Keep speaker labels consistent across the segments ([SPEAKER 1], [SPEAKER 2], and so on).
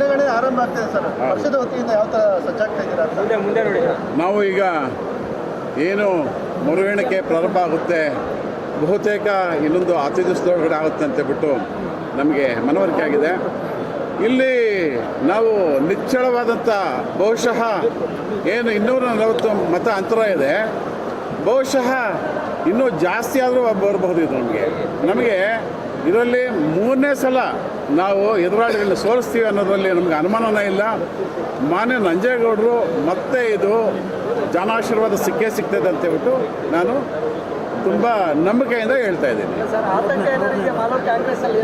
[SPEAKER 1] ದಿನಗಳೇ ಆರಂಭ ಆಗ್ತಿದೆ ಸರ್. ಪಕ್ಷದ ವತಿಯಿಂದ ಯಾವ ಥರ ಸಜ್ಜಾಗ್ತಾ ಇದ್ದೀರಾ?
[SPEAKER 2] ಮುಂದೆ ಮುಂದೆ ನೋಡಿ
[SPEAKER 3] ನಾವು ಈಗ ಏನು ಮರುಎಣಿಕೆ ಪ್ರಾರಂಭ ಆಗುತ್ತೆ ಬಹುತೇಕ ಇನ್ನೊಂದು ಹತ್ತು ದಿವಸದೊಳಗಡೆ ಆಗುತ್ತೆ ಅಂತ ಬಿಟ್ಟು ನಮಗೆ ಮನವರಿಕೆ ಆಗಿದೆ. ಇಲ್ಲಿ ನಾವು ನಿಚ್ಚಳವಾದಂಥ ಬಹುಶಃ ಏನು ಇನ್ನೂರ ನಲವತ್ತು ಮತ ಅಂತರ ಇದೆ. ಬಹುಶಃ ಇನ್ನೂ ಜಾಸ್ತಿ ಆದರೂ ಬರಬಹುದು ಇದು ನಮಗೆ. ನಮಗೆ ಇದರಲ್ಲಿ ಮೂರನೇ ಸಲ ನಾವು ಎದುರಾಳಿಗಳನ್ನ ಸೋಲಿಸ್ತೀವಿ ಅನ್ನೋದರಲ್ಲಿ ನಮಗೆ ಅನುಮಾನನೇ ಇಲ್ಲ. ಮಾನ್ಯ ನಂಜೇಗೌಡರು ಮತ್ತೆ ಇದು ಜನಾಶೀರ್ವಾದ ಸಿಕ್ಕೇ ಸಿಗ್ತದೆ ಅಂತ ಹೇಳ್ಬಿಟ್ಟು ನಾನು ತುಂಬ ನಂಬಿಕೆಯಿಂದ ಹೇಳ್ತಾ ಇದ್ದೀನಿ.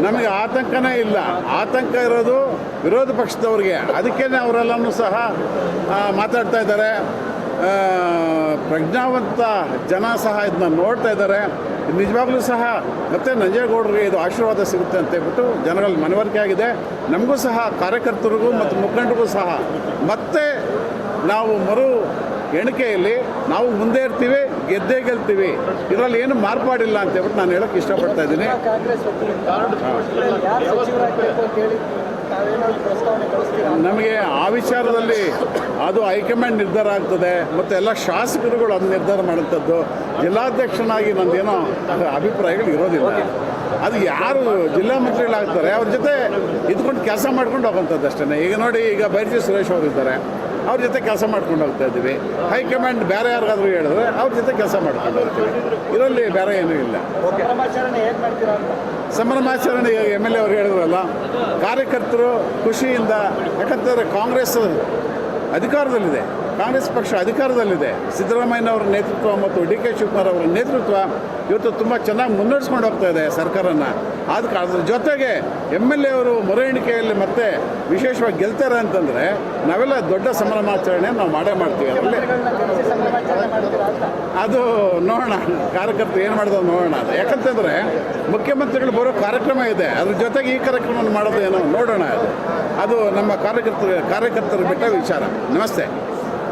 [SPEAKER 3] ನಮಗೆ ಆತಂಕನೇ ಇಲ್ಲ. ಆತಂಕ ಇರೋದು ವಿರೋಧ ಪಕ್ಷದವ್ರಿಗೆ. ಅದಕ್ಕೇ ಅವರೆಲ್ಲನೂ ಸಹ ಮಾತಾಡ್ತಾ ಇದ್ದಾರೆ. ಪ್ರಜ್ಞಾವಂತ ಜನ ಸಹ ಇದನ್ನ ನೋಡ್ತಾ ಇದ್ದಾರೆ. ನಿಜವಾಗ್ಲೂ ಸಹ ಮತ್ತೆ ನಂಜೇಗೌಡರಿಗೆ ಇದು ಆಶೀರ್ವಾದ ಸಿಗುತ್ತೆ ಅಂತ ಹೇಳ್ಬಿಟ್ಟು ಜನಗಳಲ್ಲಿ ಮನವರಿಕೆ ಆಗಿದೆ. ನಮಗೂ ಸಹ ಕಾರ್ಯಕರ್ತರಿಗೂ ಮತ್ತು ಮುಖಂಡರಿಗೂ ಸಹ ಮತ್ತೆ ನಾವು ಮರು ಎಣಿಕೆಯಲ್ಲಿ ನಾವು ಮುಂದೆ ಇರ್ತೀವಿ ಗೆದ್ದೇ ಗೆಲ್ತೀವಿ. ಇದರಲ್ಲಿ ಏನು ಮಾರ್ಪಾಡಿಲ್ಲ ಅಂತ ಹೇಳ್ಬಿಟ್ಟು ನಾನು ಹೇಳೋಕೆ ಇಷ್ಟಪಡ್ತಾ ಇದ್ದೀನಿ. ನಮಗೆ ಆ ವಿಚಾರದಲ್ಲಿ ಅದು ಹೈಕಮಾಂಡ್ ನಿರ್ಧಾರ ಆಗ್ತದೆ, ಮತ್ತು ಎಲ್ಲ ಶಾಸಕರುಗಳು ಅದು ನಿರ್ಧಾರ ಮಾಡುವಂಥದ್ದು. ಜಿಲ್ಲಾಧ್ಯಕ್ಷನಾಗಿ ನಂದೇನೋ ಅಭಿಪ್ರಾಯಗಳು ಇರೋದಿಲ್ಲ. ಅದು ಯಾರು ಜಿಲ್ಲಾ ಮಂತ್ರಿಗಳಾಗ್ತಾರೆ, ಅವ್ರ ಜೊತೆ ಇದ್ಕೊಂಡು ಕೆಲಸ ಮಾಡ್ಕೊಂಡು ಹೋಗೋಂಥದ್ದು ಅಷ್ಟೇ ಈಗ ನೋಡಿ, ಈಗ ಬೈರ್ಜಿ ಸುರೇಶ್ ಅವರು ಇದ್ದಾರೆ, ಅವ್ರ ಜೊತೆ ಕೆಲಸ ಮಾಡ್ಕೊಂಡು ಹೋಗ್ತಾ ಇದ್ದೀವಿ. ಹೈಕಮಾಂಡ್ ಬೇರೆ ಯಾರಿಗಾದ್ರೂ ಹೇಳಿದ್ರೆ ಅವ್ರ ಜೊತೆ ಕೆಲಸ ಮಾಡ್ಕೊಂಡು ಹೋಗ್ತೀವಿ. ಇದರಲ್ಲಿ ಬೇರೆ ಏನೂ ಇಲ್ಲ.
[SPEAKER 2] ಸಂಭ್ರಮಾಚರಣೆ
[SPEAKER 3] ಎಂ ಎಲ್ ಎ ಅವರು ಹೇಳಿದ್ರಲ್ಲ, ಕಾರ್ಯಕರ್ತರು ಖುಷಿಯಿಂದ, ಯಾಕಂತಂದರೆ ಕಾಂಗ್ರೆಸ್ ಅಧಿಕಾರದಲ್ಲಿದೆ. ಕಾಂಗ್ರೆಸ್ ಪಕ್ಷ ಅಧಿಕಾರದಲ್ಲಿದೆ. ಸಿದ್ದರಾಮಯ್ಯನವರ ನೇತೃತ್ವ ಮತ್ತು ಡಿ ಕೆ ಶಿವಕುಮಾರ್ ಅವರ ನೇತೃತ್ವ ಇವತ್ತು ತುಂಬ ಚೆನ್ನಾಗಿ ಮುನ್ನಡೆಸ್ಕೊಂಡು ಹೋಗ್ತಾ ಇದೆ ಸರ್ಕಾರನ. ಆದ ಅದ್ರ ಜೊತೆಗೆ ಎಂ ಎಲ್ ಎ ಅವರು ಮರು ಎಣಿಕೆಯಲ್ಲಿ ಮತ್ತೆ ವಿಶೇಷವಾಗಿ ಗೆಲ್ತಾರೆ ಅಂತಂದರೆ ನಾವೆಲ್ಲ ದೊಡ್ಡ ಸಂಭ್ರಮಾಚರಣೆ ನಾವು ಮಾಡೇ ಮಾಡ್ತೀವಿ ಅದರಲ್ಲಿ. ಅದು ನೋಡೋಣ. ಕಾರ್ಯಕರ್ತರು ಏನು ಮಾಡೋದು ನೋಡೋಣ ಅದು. ಯಾಕಂತಂದರೆ ಮುಖ್ಯಮಂತ್ರಿಗಳು ಬರೋ ಕಾರ್ಯಕ್ರಮ ಇದೆ. ಅದ್ರ ಜೊತೆಗೆ ಈ ಕಾರ್ಯಕ್ರಮವನ್ನು ಮಾಡೋದು ಏನೋ ನೋಡೋಣ ಅದು ನಮ್ಮ ಕಾರ್ಯಕರ್ತರ ಕಾರ್ಯಕರ್ತರು ಬಿಟ್ಟ ವಿಚಾರ. ನಮಸ್ತೆ.